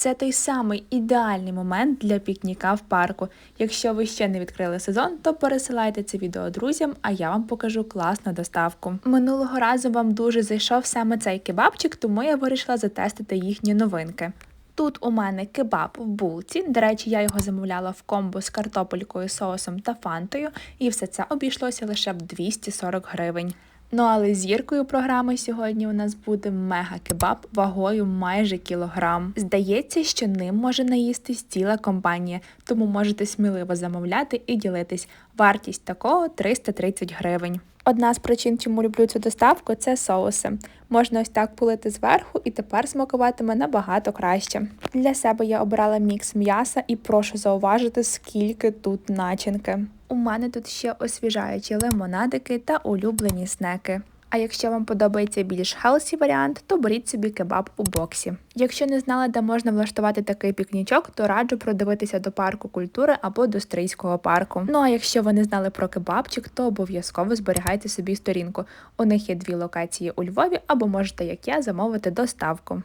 Це той самий ідеальний момент для пікніка в парку. Якщо ви ще не відкрили сезон, то пересилайте це відео друзям, а я вам покажу класну доставку. Минулого разу вам дуже зайшов саме цей кебабчик, тому я вирішила затестити їхні новинки. Тут у мене кебаб в булці. До речі, я його замовляла в комбо з картопелькою, соусом та фантою, і все це обійшлося лише в 240 гривень. Ну але зіркою програми сьогодні у нас буде мега-кебаб вагою майже кілограм. Здається, що ним може наїстись ціла компанія, тому можете сміливо замовляти і ділитись. Вартість такого 330 гривень. Одна з причин, чому люблю цю доставку, це соуси. Можна ось так полити зверху і тепер смакуватиме набагато краще. Для себе я обрала мікс м'яса і прошу зауважити, скільки тут начинки. У мене тут ще освіжаючі лимонадики та улюблені снеки. А якщо вам подобається більш хелсі варіант, то беріть собі кебаб у боксі. Якщо не знали, де можна влаштувати такий пікнічок, то раджу продивитися до парку культури або до Стрийського парку. Ну а якщо ви не знали про кебабчик, то обов'язково зберігайте собі сторінку. У них є дві локації у Львові, або можете, як я, замовити доставку.